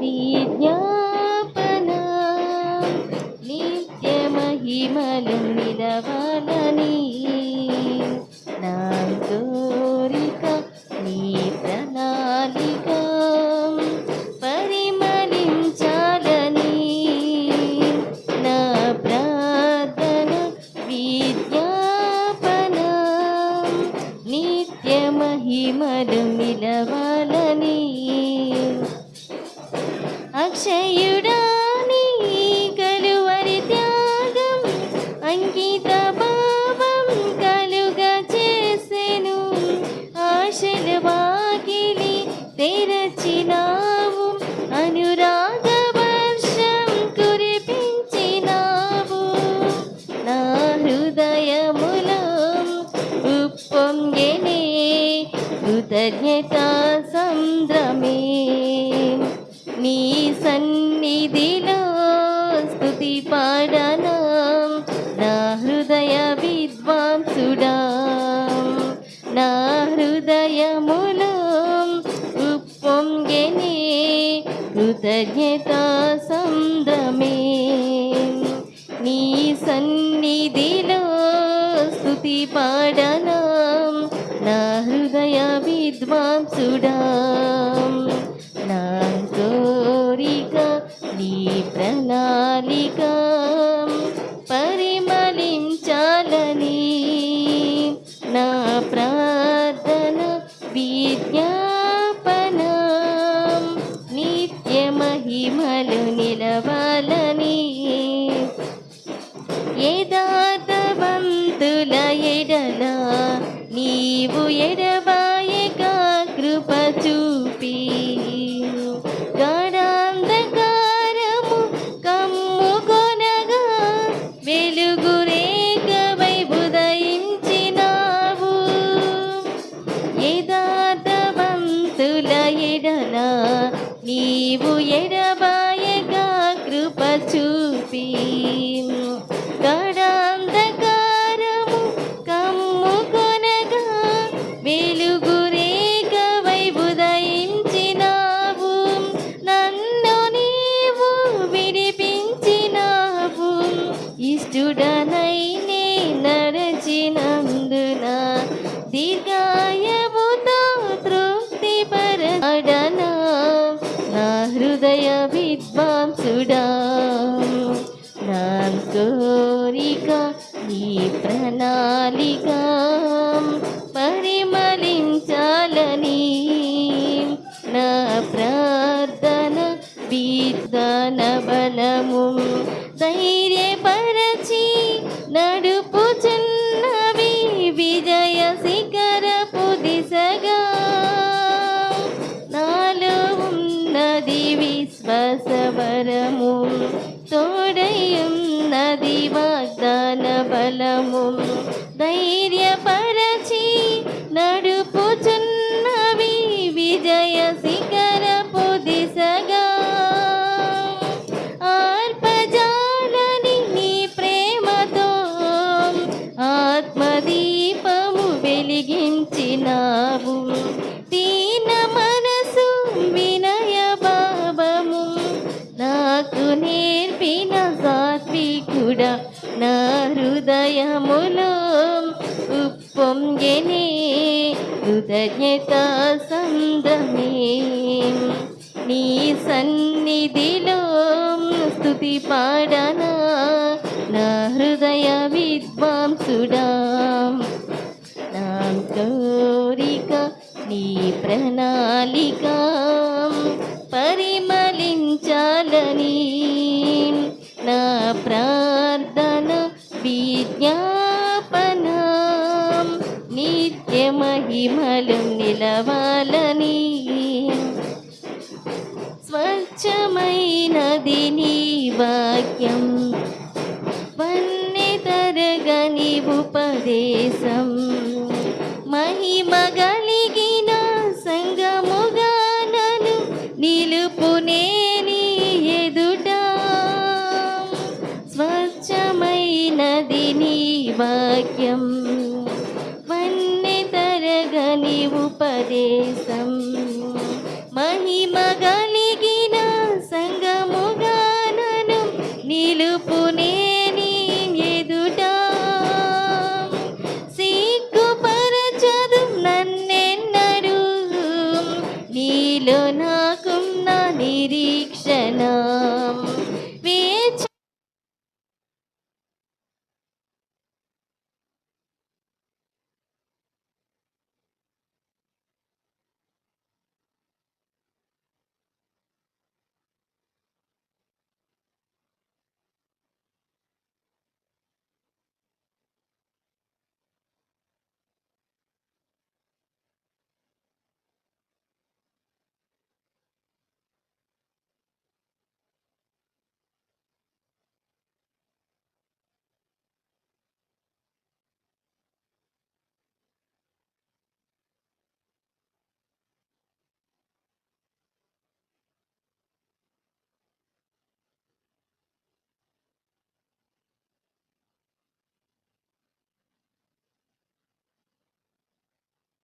విజ్ఞాపన? నిత్య మహిమలు నిలవాలని నా కోరిక నీ ప్రణాళిక పరిమళించాలని నా ప్రార్థన విజ్ఞాపన? నిత్య మహిమలు నిలవాలి అక్షయుడా నీ కలువరి త్యాగం అంకిత భావం కలుగ చేసెను ఆశల వాకిలి తెరచినావు అనురాగ వర్షం కురిపించినావు. నా హృదయములో ఉప్పొంగెనే కృతజ్ఞత సంద్రమే. నీ సన్నిధిలో స్థుతి పాడనా నా హృదయ విద్వాంసుడా. నా హృదయములో ఉప్పొంగెనే కృతజ్ఞత సంద్రమే నీ సన్నిధిలో స్థుతి పాడనా నా హృదయ విద్వాంసుడా. ప్రణాళిక పరిమళించాలని నా ప్రార్థన విజ్ఞాపన నిత్య మహిమలు నిలవాలని యథార్థవంతుల ఎడల నీవు ఎడ విద్వాంసుడా నా కోరిక నీ ప్రణాళిక. తోడయున్నది వాగ్దాన బలము. ధైర్యపరచి నడుపుచున్నవి విజయ శిఖరపు దిశగా. ఆర్పజాలని నీ ప్రేమతో ఆత్మదీపము వెలిగించినావు. తీ సాత్వికుడ నా హృదయములో ఉప్పొంగెనే కృతజ్ఞత సంద్రమే నీ సన్నిధిలో స్థుతి పాడనా నా హృదయ విద్వాంసుడా. నా కోరిక నీ ప్రణాళిక పరిమళించాలని మహిమలు నిలవాలని. స్వచ్ఛమైనది నీ వాక్యం. వన్నె తరగని ఉపదేశం. మహిమ కలిగిన సంగముగా నన్ను నిలుపునే నీ ఎదుట. స్వచ్ఛమైనది నీ వాక్యం. ఉపదేశం మహిమగలిగిన సంగముగానం నిలుపు నేని ఎదుట. సిగ్గుపరచదు నన్నెన్నడు. నీలో నాకున్న నిరీక్షణ. వేచ